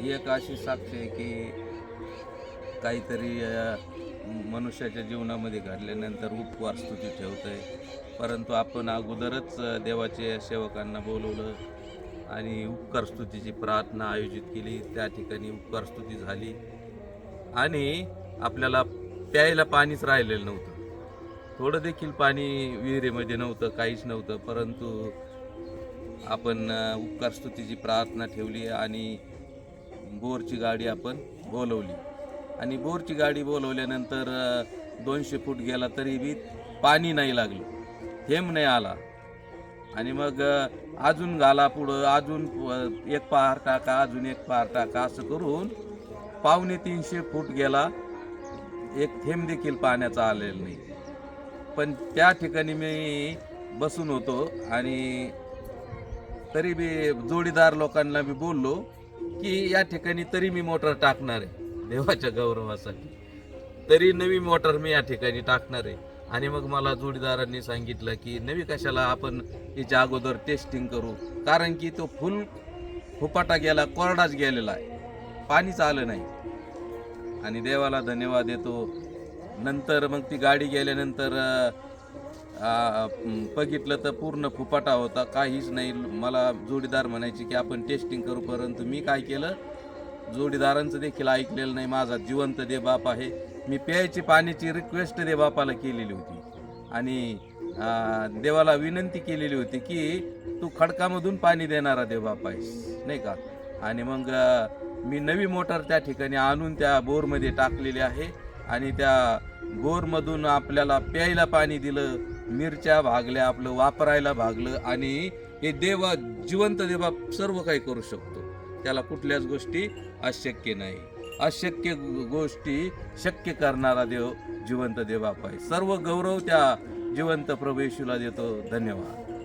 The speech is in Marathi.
ही एक अशी साक्ष आहे की काहीतरी मनुष्याच्या जीवनामध्ये घडल्यानंतर उपवार स्तुती ठेवतंय. परंतु आपण अगोदरच देवाच्या सेवकांना बोलवलं आणि उपकार स्तुतीची प्रार्थना आयोजित केली. त्या ठिकाणी उपकार स्तुती झाली. आणि आपल्याला प्यायला पाणीच राहिलेलं नव्हतं. थोडं देखील पाणी विहिरीमध्ये नव्हतं काहीच नव्हतं. परंतु आपण उपकार स्तुतीची प्रार्थना ठेवली आणि बोरची गाडी आपण बोलवली. आणि बोरची गाडी बोलवल्यानंतर दोनशे फूट गेला तरी बी पाणी नाही लागलं. थेंब नाही आला. आणि मग अजून घाला पुढं अजून एक पहार टाका अजून एक पहार टाका असं करून पावणे तीनशे फूट गेला. एक थेंब देखील पाण्याचा आलेला नाही. पण त्या ठिकाणी मी बसून होतो आणि तरी बी जोडीदार लोकांना मी बोललो. की या ठिकाणी तरी मी मोटर टाकणार आहे देवाच्या गौरवासाठी. तरी नवी मोटर मी या ठिकाणी टाकणार आहे. आणि मग मला जोडीदारांनी सांगितलं की नवी कशाला आपण याच्या अगोदर टेस्टिंग करू? कारण की तो फुल फुपाटा गेला कोरडाच गेलेला आहे. पाणीच आलं नाही. आणि देवाला धन्यवाद देतो. नंतर मग ती गाडी गेल्यानंतर बघितलं तर पूर्ण फुपाटा होता काहीच नाही. मला जोडीदार म्हणायची की आपण टेस्टिंग करू परंतु मी काय केलं? जोडीदारांचं देखील ऐकलेलं नाही. माझा जिवंत दे बाप आहे. मी प्यायची पाण्याची रिक्वेस्ट दे बापाला केलेली होती. आणि देवाला विनंती केलेली होती की तू खडकामधून पाणी देणारा दे बाप आहेस. नाही का? आणि मग मी नवी मोटर त्या ठिकाणी आणून त्या बोरमध्ये टाकलेली आहे. आणि त्या बोरमधून आपल्याला प्यायला पाणी दिलं. मिरच्या भागल्या आपलं वापरायला भागलं आणि हे देवा जिवंत देवा सर्व काही करू शकतो. त्याला कुठल्याच गोष्टी अशक्य नाही. अशक्य गोष्टी शक्य करणारा देव जिवंत देव आहे. सर्व गौरव त्या जिवंत प्रभू येशूला देतो. धन्यवाद.